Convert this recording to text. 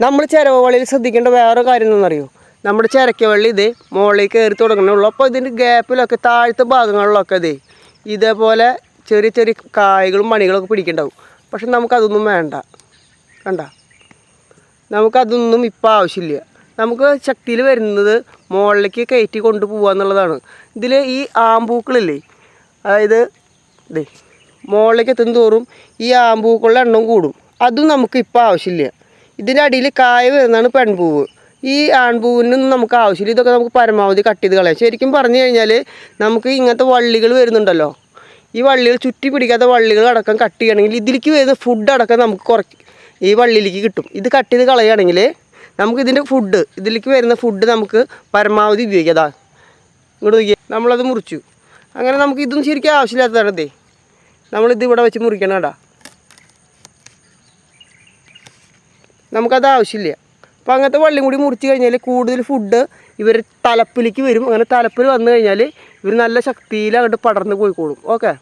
നമ്മൾ ചിരവവള്ളിയിൽ ശ്രദ്ധിക്കേണ്ട വേറെ കാര്യം എന്താണെന്നറിയോ? നമ്മുടെ ചിരക്കവള്ളി ഇത് മുകളിൽ കയറി തുടങ്ങണുള്ളൂ അപ്പോൾ ഇതിന്റെ ഗ്യാപ്പിലൊക്കെ താഴത്തെ ഭാഗങ്ങളിലൊക്കെ ഇതേ ഇതേപോലെ ചെറിയ ചെറിയ കായകളും മണികളൊക്കെ പിടിക്കണ്ടാവും പക്ഷെ നമുക്കതൊന്നും വേണ്ട. കണ്ട? നമുക്കതൊന്നും ഇപ്പോൾ ആവശ്യമില്ല. നമുക്ക് ശക്തിയിൽ വരുന്നത് മുകളിലേക്ക് കയറ്റി കൊണ്ടുപോകുക എന്നുള്ളതാണ്. ഇതിൽ ഈ ആമ്പൂക്കളില്ലേ? അതായത് ഇതേ മുകളിലേക്ക് എത്തും തോറും ഈ ആമ്പൂക്കളുടെ എണ്ണം കൂടും. അതും നമുക്ക് ഇപ്പോൾ ആവശ്യമില്ല. ഇതിന്റെ അടിയിൽ കായ വരുന്നതാണ് പെൺപൂവ്. ഈ ആൺപൂവിനൊന്നും നമുക്ക് ആവശ്യമില്ല. ഇതൊക്കെ നമുക്ക് പരമാവധി കട്ട് ചെയ്ത് കളയാം. ശരിക്കും പറഞ്ഞു കഴിഞ്ഞാൽ നമുക്ക് ഇങ്ങനത്തെ വള്ളികൾ വരുന്നുണ്ടല്ലോ. ഈ വള്ളികൾ ചുറ്റി പിടിക്കാത്ത വള്ളികൾ അടക്കം കട്ട് ചെയ്യണമെങ്കിൽ ഇതിലേക്ക് വരുന്ന ഫുഡ് അടക്കം നമുക്ക് കുറച്ച് ഈ വള്ളിയിലേക്ക് കിട്ടും. ഇത് കട്ട് ചെയ്ത് കളയുകയാണെങ്കിൽ നമുക്ക് ഇതിന്റെ ഫുഡ് ഇതിലേക്ക് വരുന്ന ഫുഡ് നമുക്ക് പരമാവധി ഉപയോഗിക്കാം. അതാ. ഇങ്ങോട്ട് നോക്കിയാൽ നമ്മളത് മുറിച്ചു. അങ്ങനെ നമുക്ക് ഇതൊന്നും ശരിക്കും ആവശ്യമില്ലാത്തതാണ് ഇതേ നമ്മളിത് ഇവിടെ വെച്ച് മുറിക്കണം കേട്ടാ. നമുക്കത് ആവശ്യമില്ല. അപ്പോൾ അങ്ങനത്തെ വള്ളിയും കൂടി മുറിച്ച് കഴിഞ്ഞാൽ കൂടുതൽ ഫുഡ് ഇവർ തലപ്പിലേക്ക് വരും. അങ്ങനെ തലപ്പിൽ വന്നു കഴിഞ്ഞാൽ ഇവർ നല്ല ശക്തിയിൽ അങ്ങോട്ട് പടർന്ന് പോയിക്കോളും. ഓക്കെ